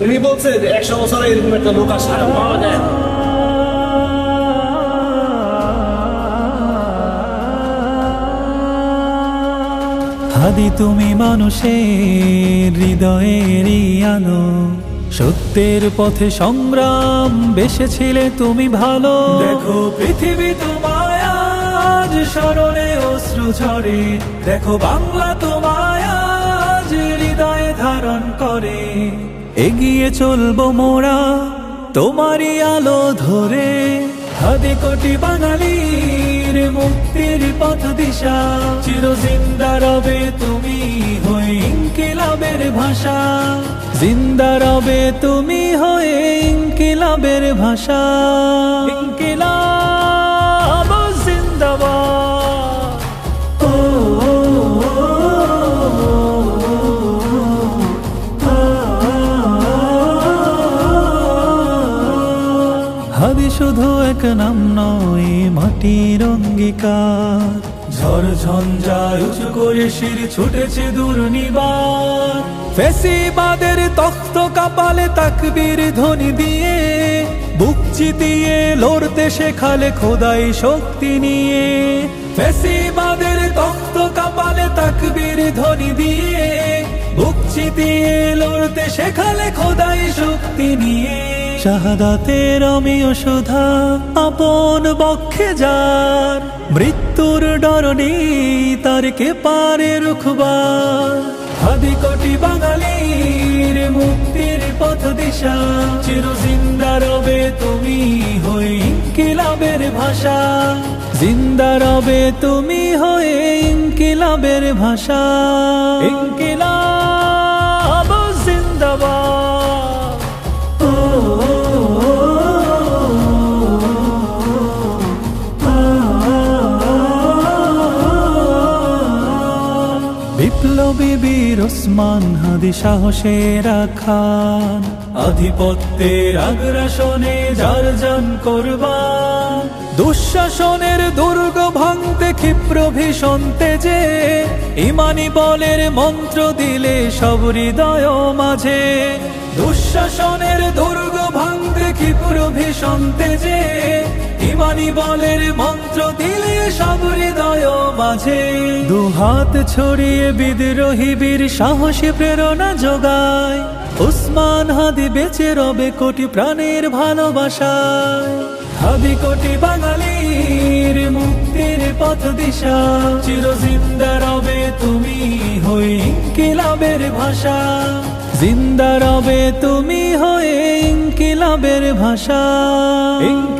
তিনি বলছে যে একশো বছরে এরকম একটা লোক আর সারা পাওয়া যায়। হাদি তুমি মানুষের হৃদয়েরই আলো সত্যের পথে সংগ্রাম বেসেছিলে তুমি ভালো। দেখো পৃথিবী তোমায় আজ স্মরণে অশ্রু ঝরে দেখো বাংলা তোমায় আজ হৃদয়ে ধারণ করে। এগিয়ে চলবো মোরা, তোমারই আলো ধরে। হাদি কোটি বাঙালির মুক্তির পথ দিশা। চির জিন্দা রবে তুমি হয়ে ইনকিলাবের ভাষা। জিন্দা রবে তুমি হয়ে ইনকিলাবের ভাষা। শুধু এক নাম নয় মাটির অঙ্গীকার ঝড় ঝঞ্ঝায় উঁচু করে শির ছুটেছে দুর্নিবার। ফেসিবাদের তখ্ত কাপালে তাকবীর ধ্বনি দিয়ে বুক চিতিয়ে লড়তে শেখালে খোদাই শক্তি নিয়ে। ফেসিবাদের তখ্ত কাপালে তাকবীর ধ্বনি দিয়ে বুক চিতিয়ে লড়তে শেখালে খোদাই শক্তি নিয়ে। শাহাদাতের অমিয় সুধা আপন বক্ষে যার। মৃত্যুর ডর নেই তার কে পারে রুখবার। হাদি কোটি বাঙালির মুক্তির পথ দিশা। চির জিন্দা রবে তুমি হয়ে ইনকিলাবের ভাষা। জিন্দা রবে তুমি হয়ে ইনকিলাবের ভাষা। ইনকিলাব বীর ওসমান হাদি সাহসের খান আধিপত্যের আগ্রাসনে যার যান করবান। দুঃশাসনের দুর্গ ভাঙতে ক্ষিপ্র ভীষণ তেজে, ইমানি বলের মন্ত্র দিলে সব হৃদয় মাঝে। দুঃশাসনের দুর্গ ভাঙতে ক্ষিপ্র ভীষণ তেজে ইমানি বলের মন্ত্র দিলে সব হৃদয় মাঝে দুহাত ছড়িয়ে বিদ্রোহী বীর সাহসী প্রেরণা যোগায়। উসমান হাদি বেঁচে রবে কোটি প্রাণের ভালোবাসায়। হাদি কোটি বাঙালির মুক্তির পথ দিশা। চির জিন্দা রবে তুমি হই ইনকিলাবের ভাষা। জিন্দা রবে তুমি হয়ে ইনকিলাবের ভাষা। ইনকিলাব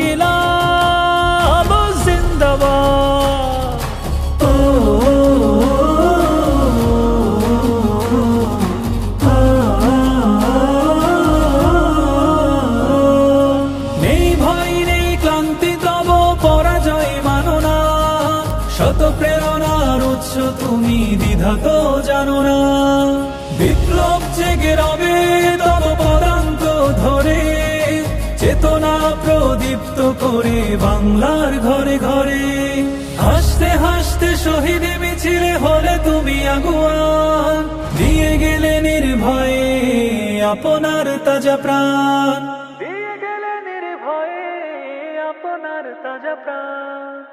প্রেরণার উৎস তুমি দ্বিধা তো জানো না। বিপ্লব জেগে রবে তব পদাঙ্ক ধরে, চেতনা প্রদীপ্ত করে বাংলার ঘরে ঘরে। হাসতে হাসতে শহীদ মিছিলে হলে তুমি আগুয়ান, দিয়ে গেলে নির্ভয়ে আপনার তাজা প্রাণ। দিয়ে গেলে নির্ভয়ে আপনার তাজা প্রাণ।